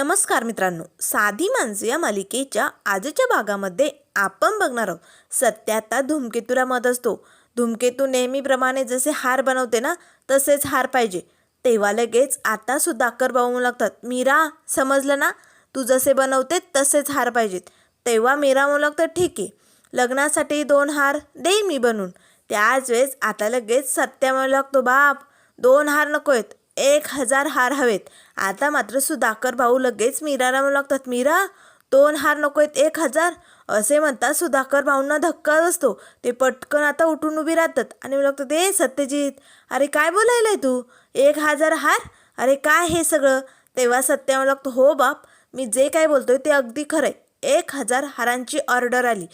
नमस्कार मित्रांनो. साधी माणसं या मालिकेच्या आजच्या भागामध्ये आपण बघणार आहोत. सत्य आता मत असतो. धूमकेतू नेहमीप्रमाणे जसे हार बनवते ना तसेच हार पाहिजे. तेव्हा लगेच आता सुधाकर भाऊ म्हणू लागतात मीरा समजलं ना? तू जसे बनवते तसेच हार पाहिजेत. तेव्हा मीरा म्हणू लागतं ठीक आहे. लग्नासाठी दोन हार दे मी बनवून त्याच वेळेस आता लगेच सत्या म्हणू लागतो बाप दोन हार नको आहेत एक हजार हार हवेत. आता मात्र सुधाकर भाऊ लगेच मीराला म्हणू लागतात मीरा दोन हार नको आहेत एक हजार. असे म्हणतात सुधाकर भाऊंना धक्का असतो ते पटकन आता उठून उभी राहतात आणि मला लागतात ए सत्यजित अरे काय बोलायलाय तू? एक हजार हार? अरे काय हे सगळं? तेव्हा सत्य मला लागतो हो बाप मी जे काय बोलतोय ते अगदी खरं आहे एक हजार हारांची ऑर्डर आली.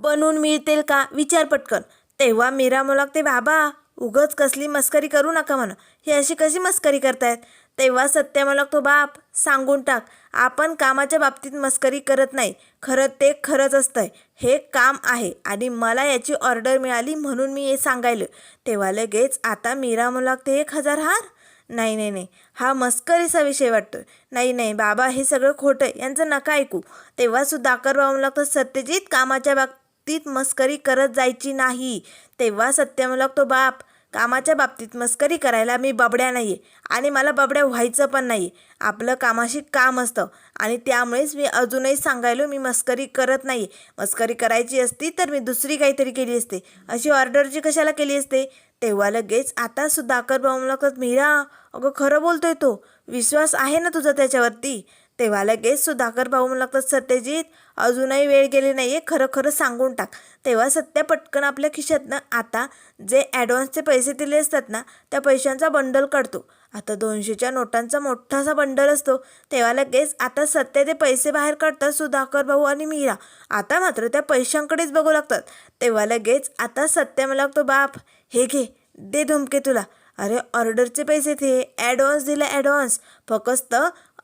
बनवून मिळतील का? विचार पटकन. तेव्हा मीरा म्हणू लागते बाबा उगच कसली मस्करी करू नका म्हणा. ही अशी कशी मस्करी करतायत? तेव्हा सत्य म्हणू तो बाप सांगून टाक. आपण कामाच्या बाबतीत मस्करी करत नाही. खरं ते खरंच असतंय. हे काम आहे आणि मला याची ऑर्डर मिळाली म्हणून मी हे सांगायलं. तेव्हा लगेच आता मीरा म्हणू लागते एक हजार हार? नाही नाही नाही. हा मस्करीचा विषय वाटतो नाही नाही. बाबा हे सगळं खोटं आहे. यांचं नका ऐकू. तेव्हा सुधाकर भाऊ लागतो सत्यजित कामाच्या बाबतीत मस्करी करत जायची नाही. तेव्हा सत्य म्हणू लागतो बाप कामाच्या बाबतीत मस्करी करायला मी बबड्या नाही आहे आणि मला बबड्या व्हायचं पण नाही आपलं कामाशी काम असतं आणि त्यामुळेच मी अजूनही सांगायलो मी मस्करी करत नाही मस्करी करायची असती तर मी दुसरी काहीतरी केली असते. अशी ऑर्डरची कशाला केली असते? तेव्हा लगेच आता अकर भाऊ लागतात मीरा. अगं खरं बोलतोय तो. विश्वास आहे ना तुझा त्याच्यावरती? तेव्हा लगेच सुधाकर भाऊ म्हणू लागतात सत्यजित अजूनही वेळ गेली नाही आहे खरं खरं सांगून टाक. तेव्हा सत्य पटकन आपल्या खिशातनं आता जे ॲडव्हान्सचे पैसे दिले असतात ना त्या पैशांचा बंडल काढतो. आता दोनशेच्या नोटांचा मोठासा बंडल असतो. तेव्हा लगेच आता सत्य ते पैसे बाहेर काढतात सुधाकर भाऊ आणि मीरा. आता मात्र त्या पैशांकडेच बघू लागतात. तेव्हा लगेच आता सत्य मला लागतो बाप हे घे दे धुमके तुला. अरे ऑर्डरचे पैसे ते ॲडव्हान्स दिले ॲडव्हान्स फक्त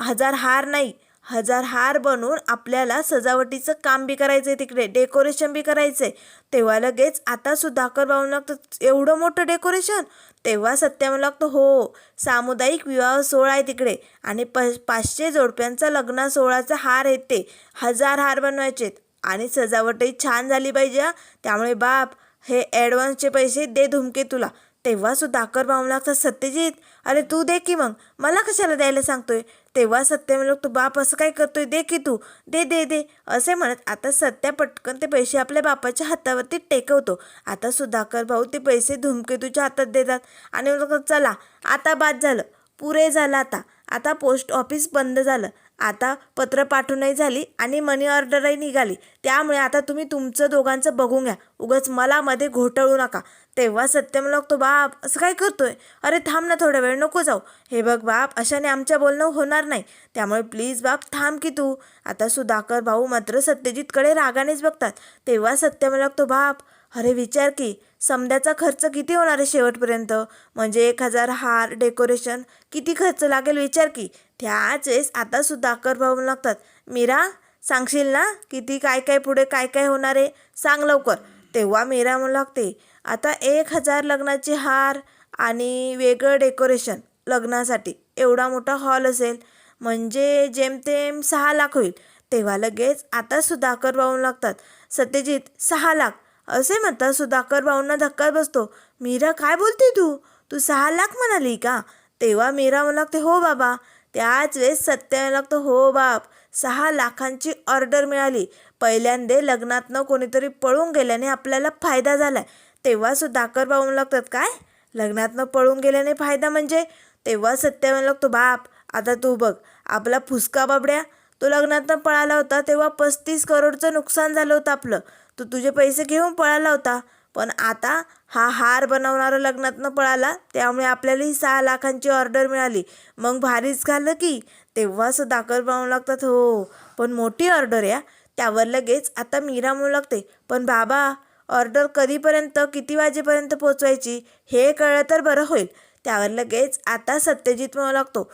हजार हार नाही हजार हार बनवून आपल्याला सजावटीचं काम बी करायचं आहे तिकडे डेकोरेशन बी करायचं आहे तेव्हा लगेच आता सुधाकर भाऊ लागतं एवढं मोठं डेकोरेशन तेव्हा सत्य लागतं हो सामुदायिक विवाह सोहळा आहे तिकडे आणि प पाचशे जोडप्यांचा लग्न सोहळाचा हार आहेत ते. हजार हार बनवायचे आणि सजावटही छान झाली पाहिजे त्यामुळे बाप हे ॲडव्हान्सचे पैसे दे धुमके तुला तेव्हा सुधाकर भाऊ लागतात सत्यजित अरे तू दे की मग. मला कशाला द्यायला सांगतोय? तेव्हा सत्य म्हणलं तू बाप असं काय करतोय? दे की तू. दे दे दे. असे म्हणत आता सत्या पटकन ते पैसे आपल्या बापाच्या हातावरती टेकवतो. आता सुधाकर भाऊ ते पैसे धुमकेतूच्या हातात देतात. आणि चला आता बाद झालं. पुरे झालं आता. आता पोस्ट ऑफिस बंद झालं. आता पत्र पाठवूनही झाली आणि मनी ऑर्डरही निघाली. त्यामुळे आता तुम्ही तुमचं दोघांचं बघून घ्या. उगाच मला मध्ये घोटाळू नका. तेव्हा सत्यम लागतो बाप असं काय करतोय? अरे थांब ना थोडा वेळ नको जाऊ. हे बघ बाप अशाने आमच्या बोलणं होणार नाही. त्यामुळे प्लीज बाप थांब की तू. आता सुधाकर भाऊ मात्र सत्यजितकडे रागानेच बघतात. तेव्हा सत्यम लागतो बाप अरे विचार की समद्याचा खर्च किती होणार आहे शेवटपर्यंत? म्हणजे एक हजार हार डेकोरेशन किती खर्च लागेल विचार की? त्याच वेळेस आता सुधाकर भाऊ लागतात मीरा सांगशील ना किती काय काय पुढे काय काय होणार आहे? सांग लवकर. तेव्हा मीरा म्हणू लागते आता एक हजार लग्नाचे हार आणि वेगळं डेकोरेशन लग्नासाठी. एवढा मोठा हॉल असेल म्हणजे जेमतेम सहा लाख होईल. तेव्हा लगेच आता सुधाकर भाऊ लागतात. सत्यजित सहा लाख. असे म्हणतात सुधाकर भाऊंना धक्का बसतो. मीरा काय बोलते तू? तू सहा लाख म्हणाली का? तेव्हा मीरा म्हणू लागते हो बाबा. त्याच वेळेस सत्य लागतो हो बाप. सहा लाखांची ऑर्डर मिळाली. पहिल्यांदे लग्नातनं कोणीतरी पळून गेल्याने आपल्याला फायदा झाला आहे तेव्हा अखल पाहून लागतात काय? लग्नातनं पळून गेल्याने फायदा म्हणजे? तेव्हा सत्यावन लागतो बाप. आता तू बघ आपला फुसका बाबड्या. तो लग्नातनं पळाला होता तेव्हा पस्तीस करोडचं नुकसान झालं होतं आपलं. तो तुझे पैसे घेऊन पळाला होता. पण आता हा हार बनवणारा लग्नातनं पळाला त्यामुळे आपल्याला ही सहा लाखांची ऑर्डर मिळाली. मग भारीच झालं की? तेव्हा दाखल म्हणू लागतात हो. पण मोठी ऑर्डर या. त्यावर लगेच आता मीरा म्हणू लागते. पण बाबा ऑर्डर कधीपर्यंत किती वाजेपर्यंत पोचवायची हे कळलं तर बरं होईल. त्यावर लगेच आता सत्यजित म्हणू लागतो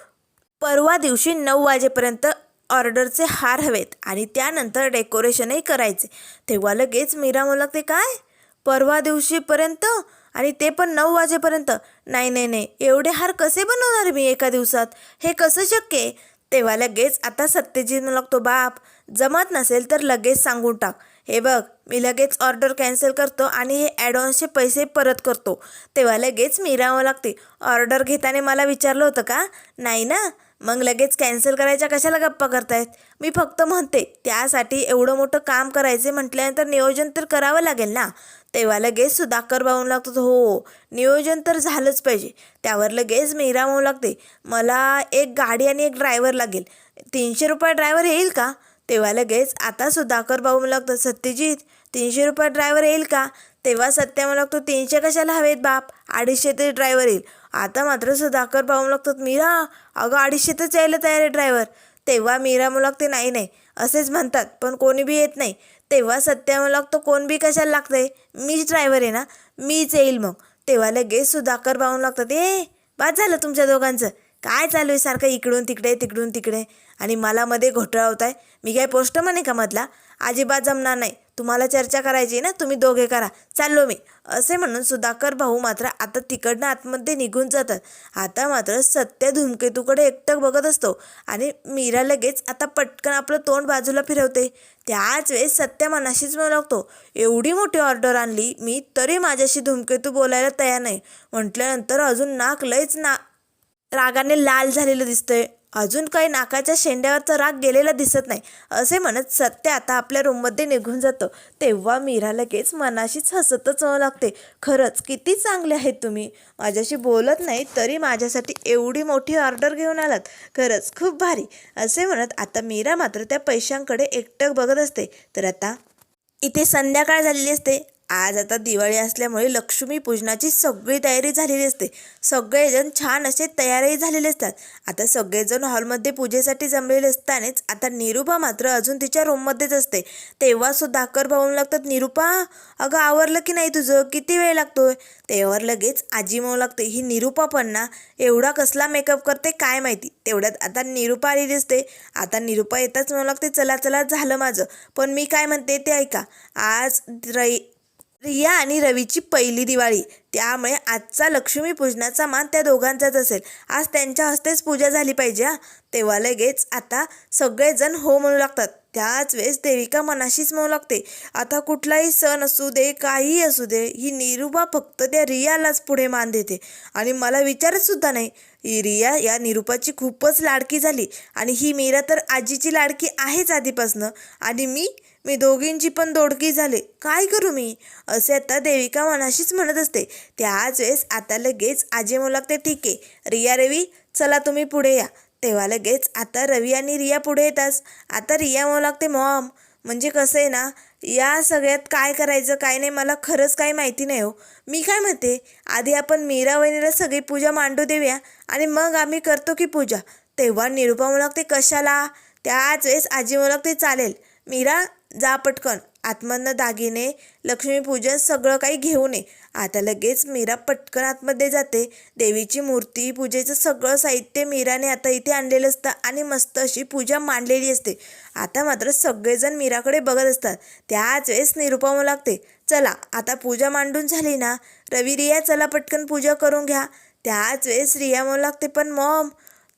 परवा दिवशी नऊ वाजेपर्यंत ऑर्डरचे हार हवेत आणि त्यानंतर डेकोरेशनही करायचे. तेव्हा लगेच मीरा म्हणू लागते काय? परवा दिवशीपर्यंत? आणि ते पण नऊ वाजेपर्यंत? नाही नाही नाही. एवढे हार कसे बनवणार मी एका दिवसात? हे कसं शक्य आहे? तेव्हा लगेच आता सत्यजित लागतो बाप जमत नसेल तर लगेच सांगून टाक. हे बघ मी लगेच ऑर्डर कॅन्सल करतो आणि हे ॲडव्हान्सचे पैसे परत करतो. तेव्हा लगेच मीरा लागते. ऑर्डर घेताना मला विचारलं होतं का? नाही ना? मग लगेच कॅन्सल करायच्या कशाला गप्पा करतायत? मी फक्त म्हणते त्यासाठी एवढं मोठं काम करायचे म्हटल्यानंतर नियोजन तर करावं लागेल ना? तेव्हा लगेच सुधाकर भाऊ लागतो हो, हो नियोजन तर झालंच पाहिजे. त्यावर लगेच मीरा म्हणू लागते. मला एक गाडी आणि एक ड्रायव्हर लागेल. तीनशे रुपये ड्रायव्हर येईल का? तेव्हा लगेच आता सुधाकर भाऊ म्हणू लागतो सत्यजित तीनशे रुपये ड्रायव्हर येईल का? तेव्हा सत्य म्हणू लागतो तीनशे कशाला हवेत बाप? अडीचशे ते ड्रायव्हर येईल. आता मात्र सुधाकर भाऊ लागतो मीरा अगं अडीचशेतच यायला तयार आहे ड्रायव्हर तेव्हा मीरा म्हणू ते नाही नाही असेच म्हणतात पण कोणी बी येत नाही. तेव्हा सत्य म्हणू लागतो कोण बी कशाला लागतंय? मीच ड्रायव्हर आहे ना मीच येईल मग. तेव्हा लगेच सुधाकर भाऊ लागतात ए बाद झालं तुमच्या दोघांचं. काय चालू आहे सारखं इकडून तिकडे तिकडून तिकडे? आणि मला मध्ये घोटाळवत आहे मी काय पोस्ट म्हणे का मधला अजिबात जमणार नाही. तुम्हाला चर्चा करायची ना तुम्ही दोघे करा. चाललो मी. असे म्हणून सुधाकर भाऊ मात्र आता तिकडनं आतमध्ये निघून जातात. आता मात्र सत्य धूमकेतूकडे एकटक बघत असतो. आणि मीरा लगेच आता पटकन आपलं तोंड बाजूला फिरवते. त्याच वेळेस सत्य मनाशीच म्हणू लागतो एवढी मोठी ऑर्डर आणली मी तरी माझ्याशी धूमकेतू बोलायला तयार नाही. म्हटल्यानंतर अजून नाक लयच ना रागाने लाल झालेलं दिसतंय. अजून काही नाकाच्या शेंड्यावरचा राग गेलेला दिसत नाही. असे म्हणत सत्य आता आपल्या रूममध्ये निघून जातो. तेव्हा मीरा लगेच मनाशीच हसतच लागते. खरंच किती चांगले आहेत तुम्ही. माझ्याशी बोलत नाही तरी माझ्यासाठी एवढी मोठी ऑर्डर घेऊन आलात. खरंच खूप भारी. असे म्हणत आता मीरा मात्र त्या पैशांकडे एकटक बघत असते. तर आता? इथे संध्याकाळ झालेली असते. आज आता दिवाळी असल्यामुळे लक्ष्मी पूजनाची सगळी तयारी झालेली असते. सगळेजण छान असे तयारही झालेले असतात. आता सगळेजण हॉलमध्ये पूजेसाठी जमलेले असतानाच आता निरुपा मात्र अजून तिच्या रूममध्येच असते. तेव्हा सुधाकर भाऊन लागतात निरुपा अगं आवरलं की नाही तुझं? किती वेळ लागतोय? तेव्हावर लगेच आजी मऊ लागते ही निरुपा पण ना एवढा कसला मेकअप करते काय माहिती? तेवढ्यात आता निरुपा आलेली असते. आता निरुपा येताच म्हणू लागते चला चला झालं माझं. पण मी काय म्हणते ते ऐका. आज रई रिया आणि रवीची पहिली दिवाळी. त्यामुळे आजचा लक्ष्मीपूजनाचा मान त्या दोघांचाच असेल. आज त्यांच्या हस्तेच पूजा झाली पाहिजे हा. तेव्हा लगेच आता सगळेजण हो म्हणू लागतात. त्याच वेळेस देविका मनाशीच म्हणू लागते आता कुठलाही सण असू दे काहीही असू दे ही निरुपा फक्त त्या रियालाच पुढे मान देते. आणि मला विचारत सुद्धा नाही. ही रिया या निरुपाची खूपच लाडकी झाली. आणि ही मीरा तर आजीची लाडकी आहेच आधीपासनं. आणि मी मी दोघींची पण दोडकी झाले. काय करू मी? असे आता देविका मनाशीच म्हणत असते. त्याच वेळेस आता लगेच आजी म्हणू लागते ठीक आहे रिया रवी चला तुम्ही पुढे या. तेव्हा लगेच आता रवी आणि रिया पुढे येताच आता रिया म्हणू लागते मॉम म्हणजे कसं आहे ना या सगळ्यात काय करायचं काय नाही मला खरंच काही माहिती नाही हो. मी काय म्हणते? आधी आपण मीरा वहिनीला सगळी पूजा मांडू देऊया आणि मग आम्ही करतो की पूजा. तेव्हा निरुपा म्हणू लागते कशाला? त्याच वेळेस आजी म्हणू लागते चालेल. मीरा जा पटकन. आतमधनं दागिने लक्ष्मीपूजन सगळं काही घेऊन ये आता लगेच मीरा पटकन आतमध्ये जाते. देवीची मूर्ती पूजेचं सगळं साहित्य मीराने आता इथे आणलेलं असतं आणि मस्त अशी पूजा मांडलेली असते. आता मात्र सगळेजण मीराकडे बघत असतात. त्याच वेळेस निरुपम लागते. चला आता पूजा मांडून झाली ना? रवी रिया चला पटकन पूजा करून घ्या. त्याच वेळेस रिया म्हणू लागते पण मॉम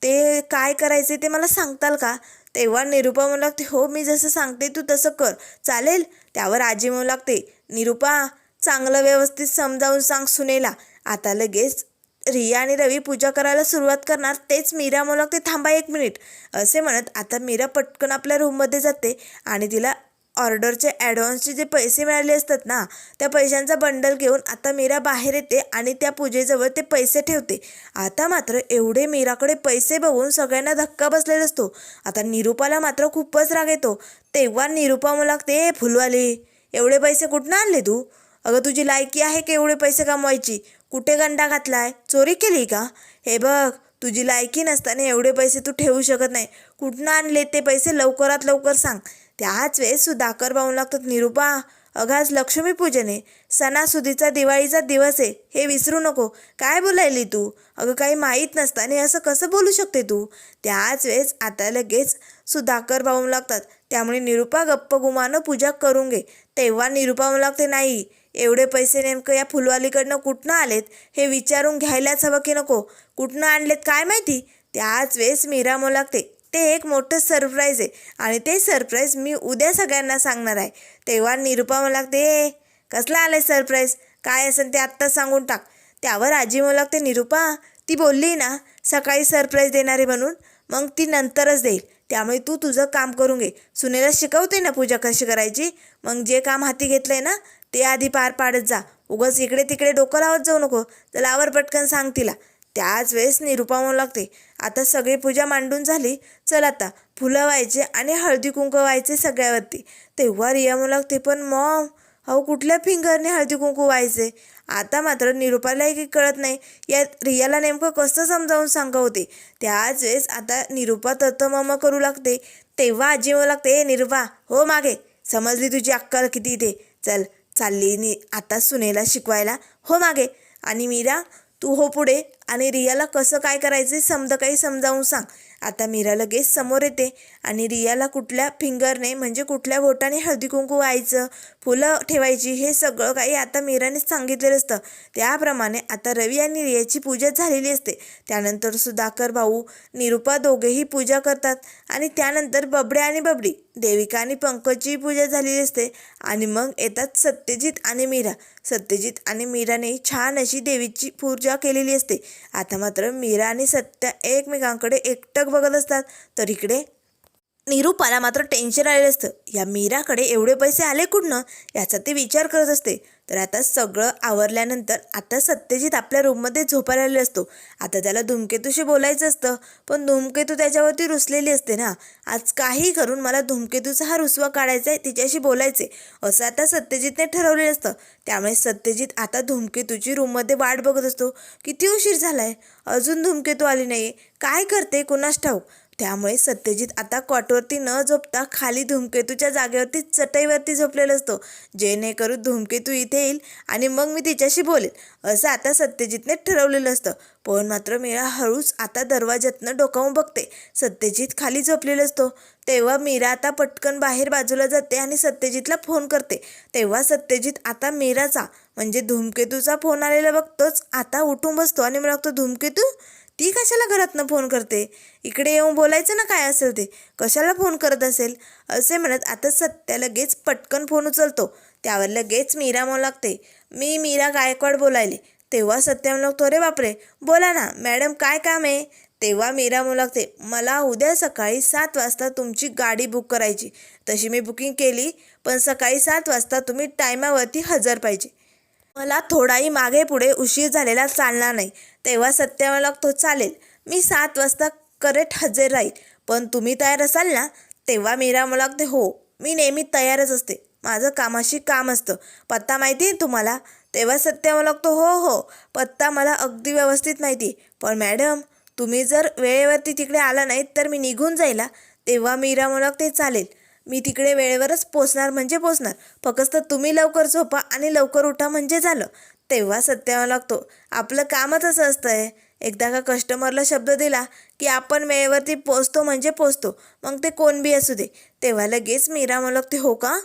ते काय करायचे ते मला सांगताल का? तेव्हा निरुपा म्हणू लागते हो मी जसं सांगते तू तसं कर. चालेल? त्यावर आजी म्हणू लागते निरुपा चांगलं व्यवस्थित समजावून सांग सुनेला. आता लगेच रिया आणि रवी पूजा करायला सुरुवात करणार. तेच मीरा म्हणू लागते थांबा एक मिनिट. असे म्हणत आता मीरा पटकन आपल्या रूममध्ये जाते आणि तिला ऑर्डरचे ॲडव्हान्सचे जे पैसे मिळाले असतात ना त्या पैशांचा बंडल घेऊन आता मीरा बाहेर येते आणि त्या पूजेजवळ ते पैसे ठेवते. आता मात्र एवढे मीराकडे पैसे बघून सगळ्यांना धक्का बसलेला असतो. आता निरुपाला मात्र खूपच राग येतो. तेव्हा निरुपा मला ते फुलवाली एवढे पैसे कुठनं आणले तू? अगं तुझी लायकी आहे का एवढे पैसे कमवायची? कुठे गंडा घातलाय? चोरी केली का? हे बघ तुझी लायकी नसताना एवढे पैसे तू ठेवू शकत नाही. कुठनं आणले ते पैसे? लवकरात लवकर सांग. त्याच वेळेस सुधाकर भाऊ लागतात. निरुपा अगं लक्ष्मीपूजने लक्ष्मीपूजन आहे सणासुदीचा दिवाळीचा दिवस आहे. हे विसरू नको. काय बोलायली तू? अगं काही माहीत नसताना असं कसं बोलू शकते तू? त्याच वेळेस आता लगेच सुधाकर भाऊ लागतात. त्यामुळे निरुपा गप्प गुमानं पूजा करून घे. तेव्हा निरुपा म्हणू लागते नाही एवढे पैसे नेमकं या फुलवालीकडनं कुठनं आलेत? हे विचारून घ्यायलाच हवं की नको? कुठनं आणलेत? काय माहिती? त्याच वेळेस मीरा लागते ते एक मोठं सरप्राईज आहे. आणि ते सरप्राईज मी उद्या सगळ्यांना सांगणार आहे. तेव्हा निरुपा मला लागते "ए, कसला आलं आहे सरप्राईज काय असेल ते आत्ताच सांगून टाक. त्यावर आजी मला लागते निरुपा ती बोलली ना सकाळी सरप्राईज देणार आहे म्हणून मग ती नंतरच देईल. त्यामुळे तू तुझं काम करून घे. सुनेला शिकवते ना पूजा कशी करायची? मग जे काम हाती घेतलं आहे ना ते आधी पार पाडत जा. उगाच इकडे तिकडे डोकं लावत जाऊ नको. तर लावर पटकन सांग तिला. त्याच वेळेस निरुपा म्हणू लागते आता सगळी पूजा मांडून झाली. चल आता फुलं व्हायचे आणि हळदी कुंकू व्हायचे सगळ्यावरती. तेव्हा रिया म्हणू लागते पण मॉम अहो कुठल्या फिंगरने हळदी कुंकू व्हायचे? आता मात्र निरुपालाही काही कळत नाही. या रियाला नेमकं कसं समजावून सांगवते? त्याच वेळेस आता निरुपा तत करू लागते. तेव्हा आजी म्हणू लागते ए निरुपा हो मागे. समजली तुझी अक्कल किती ते चल चालली नि आता सुनेला शिकवायला. हो मागे. आणि मीरा तू हो पुढे. आणि रियाला कसं काय करायचं समजा काही समजावून सांग. आता मीरा लगेच समोर येते. आणि रियाला कुठल्या फिंगरने म्हणजे कुठल्या बोटाने हळदी कुंकू व्हायचं फुलं ठेवायची हे सगळं काही आता मीरानेच सांगितलेलं असतं. त्याप्रमाणे आता रवी आणि रियाची पूजा झालेली असते. त्यानंतर सुधाकर भाऊ निरुपा दोघेही पूजा करतात. आणि त्यानंतर बबडे आणि बबडी देविका आणि पंकजची पूजा झालेली असते. आणि मग येतात सत्यजित आणि मीरा. सत्यजित आणि मीराने छान अशी देवीची पूजा केलेली असते. आता मात्र मीरा आणि सत्या एकमेकांकडे एकटक बघत असतात. तर इकडे निरूपाला मात्र टेन्शन आलेलं असतं. या मीराकडे एवढे पैसे आले कुठनं? याचा ती विचार करत असते. तर आता सगळं आवरल्यानंतर आता सत्यजित आपल्या रूममध्ये झोपायला आलेला असतो. आता त्याला धूमकेतूशी बोलायचं असतं. पण धूमकेतू त्याच्यावरती रुसलेली असते ना. आज काही करून मला धूमकेतूचा हा रुसवा काढायचा आहे तिच्याशी बोलायचे असं आता सत्यजितने ठरवलेलं असतं. त्यामुळे सत्यजित आता धूमकेतूची रूममध्ये वाट बघत असतो. किती उशीर झालाय? अजून धूमकेतू आली नाही काय करते? कुणास ठाऊक? त्यामुळे सत्यजित आता कॉटवरती न झोपता खाली धूमकेतूच्या जागेवरती चटईवरती झोपलेला असतो. जेणेकरून धूमकेतू इथे येईल आणि मग मी तिच्याशी बोलेल असं आता सत्यजितने ठरवलेलं असतं. पण मात्र मीरा हळूच आता दरवाज्यातनं डोकावून बघते. सत्यजित खाली झोपलेला असतो. तेव्हा मीरा आता पटकन बाहेर बाजूला जाते आणि सत्यजितला फोन करते. तेव्हा सत्यजित आता मीराचा म्हणजे धूमकेतूचा फोन आलेला बघतोच. आता उठून बसतो आणि मला धूमकेतू ती कशाला घरातनं फोन करते? इकडे येऊन बोलायचं ना काय असेल ते? कशाला फोन करत असेल? असे म्हणत आता सत्या लगेच पटकन फोन उचलतो. त्यावर लगेच मीरा म्हणू लागते मी मीरा गायकवाड बोलायले. तेव्हा सत्या म्हणू लागतो अरे बापरे बोला ना मॅडम काय काम आहे? तेव्हा मीरा म्हणू लागते मला उद्या सकाळी सात वाजता तुमची गाडी बुक करायची. तशी मी बुकिंग केली पण सकाळी सात वाजता तुम्ही टायमावरती हजर पाहिजे. मला थोडाही मागे पुढे उशीर झालेला चालणार नाही. तेव्हा सत्य मला लागतो चालेल. मी सात वाजता करेक्ट हजेर राहील. पण तुम्ही तयार असाल ना तेव्हा मीरा मला लागते हो. मी नेहमी तयारच असते. माझं कामाशी काम असतं. पत्ता माहिती आहे तुम्हाला? तेव्हा सत्य मला लागतो हो हो. पत्ता मला अगदी व्यवस्थित माहिती आहे. पण मॅडम तुम्ही जर वेळेवरती तिकडे आला नाहीत तर मी निघून जाईला तेव्हा मीरा मला लागते चालेल. मी तिकडे वेळेवरच पोचणार म्हणजे पोचणार. फक्त तुम्ही लवकर झोपा आणि लवकर उठा म्हणजे झालं. तेव्हा सत्यावा लागतो. आपलं कामच असं असतंय. एकदा का कस्टमरला शब्द दिला की आपण वेळेवरती पोचतो म्हणजे पोचतो. मग ते कोण बी असू दे. तेव्हा लगेच मीरा मला लागते हो का?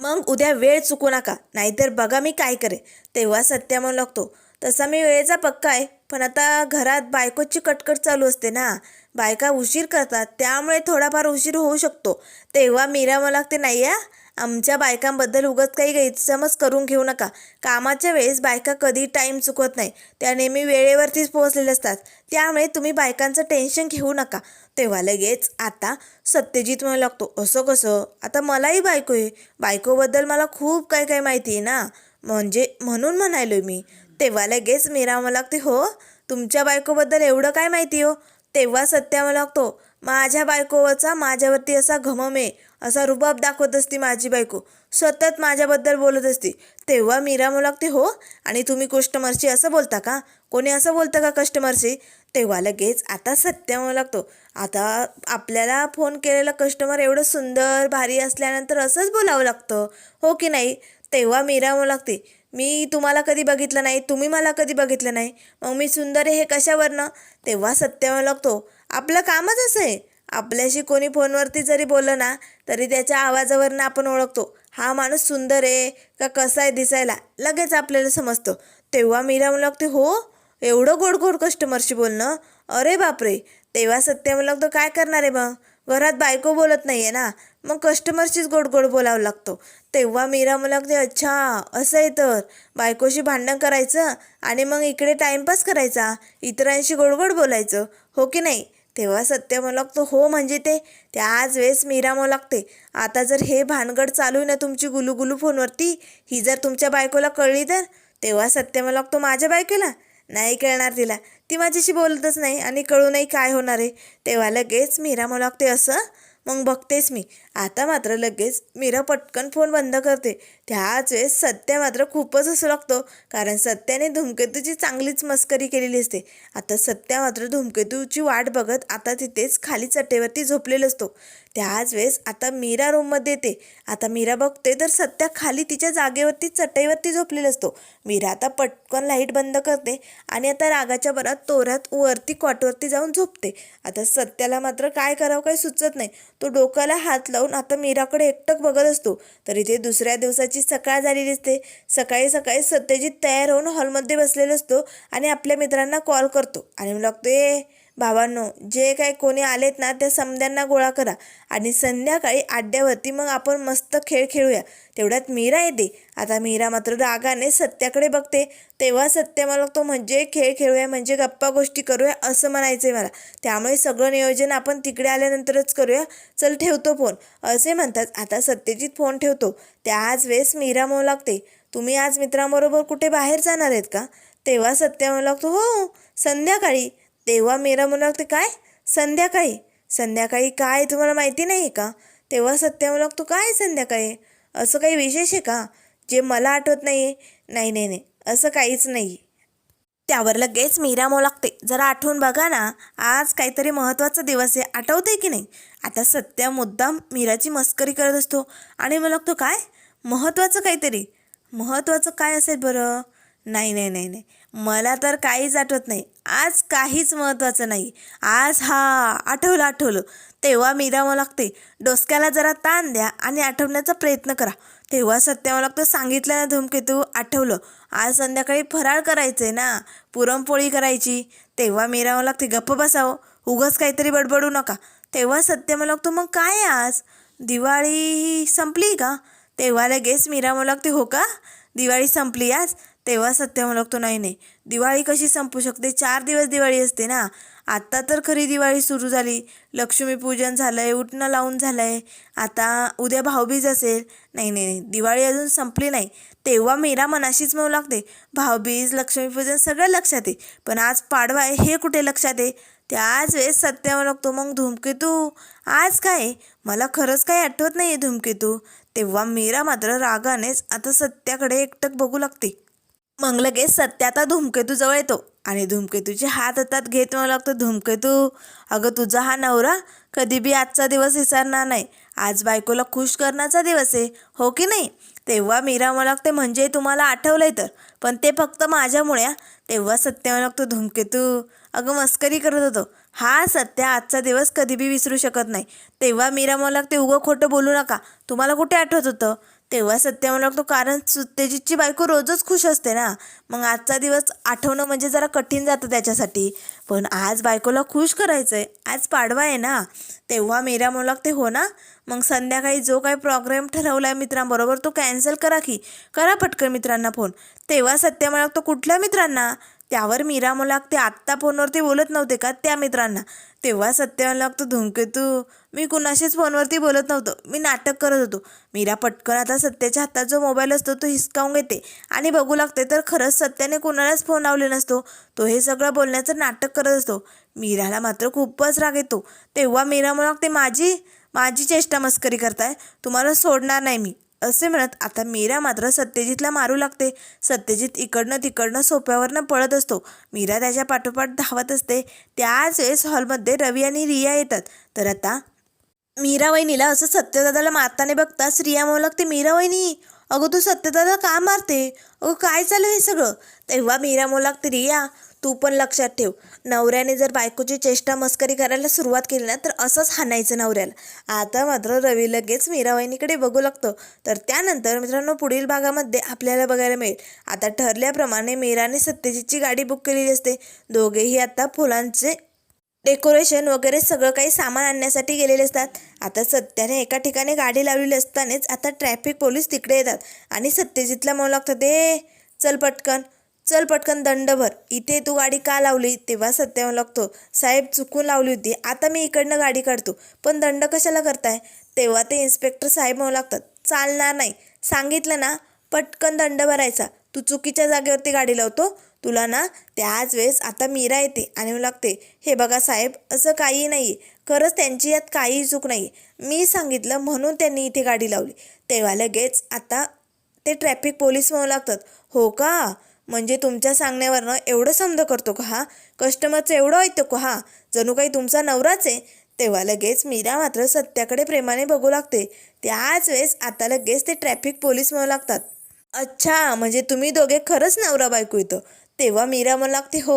मग उद्या वेळ चुकू नका. नाहीतर बघा मी काय करे तेव्हा सत्या म्हणू लागतो तसा मी वेळेचा पक्का आहे. पण आता घरात बायकोची कटकट चालू असते ना. बायका उशीर करतात त्यामुळे थोडाफार उशीर होऊ शकतो. तेव्हा मीरा मला लागते नाही या आमच्या बायकांबद्दल उगाच काही गैरसमज करून घेऊ नका. कामाच्या वेळेस बायका कधी टाईम चुकवत नाही. त्या नेहमी वेळेवरतीच पोहोचलेल्या असतात. त्यामुळे तुम्ही बायकांचं टेन्शन घेऊ नका. तेव्हा लगेच आता सत्यजित म्हणू लागतो असं कसं? आता मलाही बायको आहे. बायकोबद्दल मला खूप काही काही माहिती आहे ना? म्हणजे म्हणून म्हणायलो मी. तेव्हा लगेच मीरा मला लागते हो तुमच्या बायकोबद्दल एवढं काय माहिती हो? तेव्हा सत्या लागतो. माझ्या बायकोवरचा माझ्यावरती असा घमम आहे. असा रुबाब दाखवत असती माझी बायको. सतत माझ्याबद्दल बोलत असती. तेव्हा मीरा म्हणू लागते हो आणि तुम्ही कस्टमरशी असं बोलता का? कोणी असं बोलतं का कस्टमरशी? तेव्हा लगेच आता सत्य मला लागतो. आता आपल्याला फोन केलेला कस्टमर एवढं सुंदर भारी असल्यानंतर असंच बोलावं लागतं. हो की नाही? तेव्हा मीरा म्हणू लागते मी तुम्हाला कधी बघितलं नाही तुम्ही मला कधी बघितलं नाही. मग मी सुंदर आहे हे कशावरनं? तेव्हा सत्यावर लागतो. आपलं कामच असं आहे. आपल्याशी कोणी फोनवरती जरी बोललं ना तरी त्याच्या आवाजावरनं आपण ओळखतो. हा माणूस सुंदर आहे का कसा आहे दिसायला लगेच आपल्याला समजतं. तेव्हा मीरा म्हणू लागते हो एवढं गोड गोड कस्टमरशी बोलणं? अरे बापरे! तेव्हा सत्य मला तो काय करणार आहे मग? घरात बायको बोलत नाही आहे ना. मग कस्टमरशीच गोड गोड बोलावं लागतो. तेव्हा मीरा मला अच्छा असं आहे तर. बायकोशी भांडण करायचं आणि मग इकडे टाईमपास करायचा. इतरांशी गोड गोड बोलायचं. हो की नाही? तेव्हा सत्य मला लागतो हो म्हणजे ते. त्याच वेळेस मीरा मला लागते आता जर हे भानगड चालू आहे ना तुमची गुलू गुलू फोनवरती ही जर तुमच्या बायकोला कळली तर? तेव्हा सत्य मला लागतो माझ्या बायकोला? नाही कळणार तिला. ती माझ्याशी बोलतच नाही आणि कळू नाही काय होणार आहे. तेव्हा लगेच मीरा मला लागते असं? मग बघतेच मी. आता मात्र लगेच मीरा पटकन फोन बंद करते. त्याच वेळेस सत्य मात्र खूपच असं लागतो. कारण सत्याने धूमकेतूची चांगलीच मस्करी केलेली असते. आता सत्या मात्र धूमकेतूची वाट बघत आता तिथेच खाली चटेवरती झोपलेला असतो. त्याच वेळेस आता मीरा रूममध्ये येते. आता मीरा बघते तर सत्या खाली तिच्या जागेवरती चटईवरती झोपलेला असतो. मीरा आता पटकन लाइट बंद करते आणि आता रागाच्या बरात तोऱ्यात वरती कॉटवरती जाऊन झोपते. आता सत्याला मात्र काय करावं काही सुचत नाही. तो डोक्याला हात लावून आता मीराकडे एकटक बघत असतो. तर इथे दुसऱ्या दिवसाची सकाळ झालेली असते. सकाळी सकाळी सत्यजित तयार होऊन हॉलमध्ये बसलेला असतो आणि आपल्या मित्रांना कॉल करतो. आणि मला लागतो ए भावांनो जे काही कोणी आलेत ना त्या समद्यांना गोळा करा आणि संध्याकाळी आड्यावरती मग आपण मस्त खेळ खेळूया. तेवढ्यात मीरा येते. आता मीरा मात्र रागाने सत्याकडे बघते. तेव्हा सत्य मला तो म्हणजे खेळ खेळूया म्हणजे गप्पा गोष्टी करूया असं म्हणायचं आहे मला. त्यामुळे सगळं नियोजन आपण तिकडे आल्यानंतरच करूया. चल ठेवतो फोन. असे म्हणतात. आता सत्यजित फोन ठेवतो. त्याच वेळेस मीरा म्हणू लागते. तुम्ही आज मित्रांबरोबर कुठे बाहेर जाणार आहेत का? तेव्हा सत्य म्हणू लागतो हो संध्याकाळी. तेव्हा मीरा म्हणू लागते काय? संध्याकाळी? संध्याकाळी काय तुम्हाला माहिती नाही आहे का? तेव्हा सत्य म्हणू लागतो काय संध्याकाळी? असं काही विशेष आहे का? जे मला आठवत नाही नाही नाही नाही असं काहीच नाही त्यावर लगेच मीरा मो लागते जरा आठवून बघा ना आज काहीतरी महत्त्वाचा दिवस आहे आठवते की नाही? आता सत्या मुद्दाम मीराची मस्करी करत असतो आणि मग लागतो काय? महत्त्वाचं काहीतरी? महत्त्वाचं काय असेल बरं? नाही नाही नाही नाही मला तर काहीच आठवत नाही. आज काहीच महत्त्वाचं नाही. आज हा आठवलं आठवलं. तेव्हा मीरा लागते. डोसक्याला जरा ताण द्या आणि आठवण्याचा प्रयत्न करा. तेव्हा सत्य मला लागतं सांगितलं ना धूमकेतू आठवलं. आज संध्याकाळी फराळ करायचं आहे ना. पुरणपोळी करायची. तेव्हा मीरा लागते. गप्प बसावं. उगाच काहीतरी बडबडू नका. तेव्हा सत्य मला लागतो मग काय आज? दिवाळी संपली का? तेव्हा लगेच मीरा लागते हो का? दिवाळी संपली आज? तेव्हा सत्य मला नाही नाही. दिवाळी कशी संपू शकते? चार दिवस दिवाळी असते ना? आत्ता तर खरी दिवाळी सुरू झाली. लक्ष्मीपूजन झालं आहे उठणं लावून झालं आहे आता उद्या भाऊबीज असेल. नाही नाही नाही. दिवाळी अजून संपली नाही. तेव्हा मीरा मनाशीच म्हणू लागते. भाऊबीज लक्ष्मीपूजन सगळं लक्षात आहे. पण आज पाडवा आहे हे कुठे लक्षात आहे? त्याच वेळेस सत्य लागतो मग धूमकेतू? आज काय? मला खरंच काही आठवत नाही आहे धूमकेतू. तेव्हा मीरा मात्र रागानेच आता सत्याकडे एकटक बघू लागते. मग लगेच सत्या आता धूमकेतू जवळ येतो. आणि धूमकेतूचे हात हातात घेत मला लागतो धूमकेतू अगं तुझा हा नवरा कधी बी आजचा दिवस विसरणार नाही. आज बायकोला खुश करण्याचा दिवस आहे हो की नाही? तेव्हा मीरा मला लागते म्हणजे तुम्हाला आठवलंय तर. पण ते फक्त माझ्यामुळे तेव्हा सत्य मला लागतो धूमकेतू अगं मस्करी करत होतो. हा सत्य आजचा दिवस कधी बी विसरू शकत नाही. तेव्हा मीरा मला लागते उगं खोटं बोलू नका. तुम्हाला कुठे आठवत होतं? तेव्हा सत्य मला लागतो कारण सत्यजितची बायको रोजच खुश असते ना. मग आजचा दिवस आठवणं म्हणजे जरा कठीण जातं त्याच्यासाठी. पण आज बायकोला खुश करायचं आहे आज पाडवा आहे ना. तेव्हा मीरा म्हणू लागते हो ना. मग संध्याकाळी जो काही प्रोग्राम ठरवला आहे मित्रांबरोबर तो कॅन्सल करा की. करा पटकन मित्रांना फोन तेव्हा सत्य मला लागतो कुठल्या मित्रांना? त्यावर मीरा मुलाक ते आत्ता फोनवरती बोलत नव्हते का? त्या मित्रांना. तेव्हा सत्य मला लागतो धुमकेतू मी कुणाशीच फोनवरती बोलत नव्हतो. मी नाटक करत होतो. मीरा पटकन आता सत्याच्या हातात जो मोबाईल असतो तो हिसकावून घेते. आणि बघू लागते तर खरंच सत्याने कुणालाच फोन लावले नसतो. तो हे सगळं बोलण्याचं नाटक करत असतो. मीराला मात्र खूपच राग येतो. तेव्हा मीरा मुलाक ते माझी माझी चेष्टा मस्करी करताय. तुम्हाला सोडणार नाही मी. असे म्हणत आता मीरा मात्र सत्यजितला मारू लागते. सत्यजित इकडनं तिकडनं सोप्यावरनं पळत असतो. मीरा त्याच्या पाठोपाठ धावत असते. त्याच वेळेस हॉलमध्ये रवी आणि रिया येतात. तर आता मीरा वहिनीला असं सत्यदादाला मारताना बघताच रिया म्हणू लागते मीरा वहिनी अगं तू सत्यदादा का मारते? अगं काय चालू हे सगळं? तेव्हा मीरा म्हणू लागते रिया तू पण लक्षात ठेव. नवऱ्याने जर बायकोची चेष्टा मस्करी करायला सुरुवात केली ना तर असंच हाणायचं नवऱ्याला. आता मात्र रवी लगेच मीरावाहिनीकडे बघू लागतो. तर त्यानंतर मित्रांनो पुढील भागामध्ये आपल्याला बघायला मिळेल. आता ठरल्याप्रमाणे मीराने सत्यजितची गाडी बुक केलेली असते. दोघेही आता फुलांचे डेकोरेशन वगैरे सगळं काही सामान आणण्यासाठी गेलेले असतात. आता सत्याने एका ठिकाणी गाडी लावलेली असतानाच आता ट्रॅफिक पोलीस तिकडे येतात. आणि सत्यजितला म्हणू लागतात ए चल पटकन. चल पटकन दंड भर. इथे तू गाडी का लावली? तेव्हा सत्यावर लागतो. साहेब चुकून लावली होती. आता मी इकडनं गाडी काढतो. पण दंड कशाला करताय? तेव्हा ते इन्स्पेक्टर साहेब म्हणू लागतात चालणार नाही. सांगितलं ना पटकन दंड भरायचा. तू चुकीच्या जागेवरती गाडी लावतो. तुला ना त्याच वेळेस आता मीरा येते आणि म्हणू लागते हे बघा साहेब असं काही नाही खरंच त्यांची यात काहीही चूक नाही मी सांगितलं म्हणून त्यांनी इथे गाडी लावली. तेव्हा लगेच आता ते ट्रॅफिक पोलीस म्हणू लागतात हो का? म्हणजे तुमच्या सांगण्यावरनं एवढं समज करतो का हा? कस्टमरचं एवढं ऐकतो का हा? जणू काही तुमचा नवराच आहे. तेव्हा लगेच मीरा मात्र सत्याकडे प्रेमाने बघू लागते. त्याच वेळेस आता लगेच ते ट्रॅफिक पोलीस म्हणू लागतात. अच्छा म्हणजे तुम्ही दोघे खरंच नवरा बायको येतं तेव्हा मीरा म्हणू लागते हो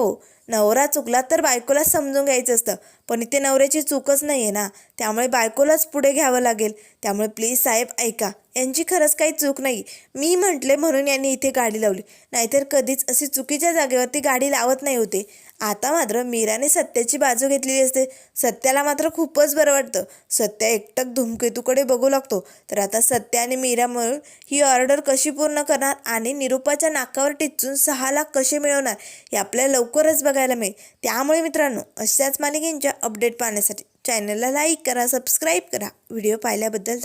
नवरा चुकला तर बायकोला समजून घ्यायचं असतं. पण इथे नवऱ्याची चूकच नाही आहे ना. त्यामुळे बायकोलाच पुढे घ्यावं लागेल. त्यामुळे प्लीज साहेब ऐका. यांची खरंच काही चूक नाही. मी म्हटले म्हणून यांनी इथे गाडी लावली. नाहीतर कधीच अशी चुकीच्या जागेवरती गाडी लावत नाही होते. आता मात्र मीराने सत्याची बाजू घेतलेली असते. सत्याला मात्र खूपच बरं वाटतं. सत्या एकटक धूमकेतूकडे बघू लागतो. तर आता सत्या आणि मीरा मिळून ही ऑर्डर कशी पूर्ण करणार आणि निरुपाच्या नाकावर टिचून सहा लाख कसे मिळवणार हे आपल्याला लवकरच बघायला मिळेल. त्यामुळे मित्रांनो अशाच मालिकेंच्या अपडेट पाहण्यासाठी चॅनलला लाईक करा सबस्क्राईब करा. व्हिडिओ पाहिल्याबद्दल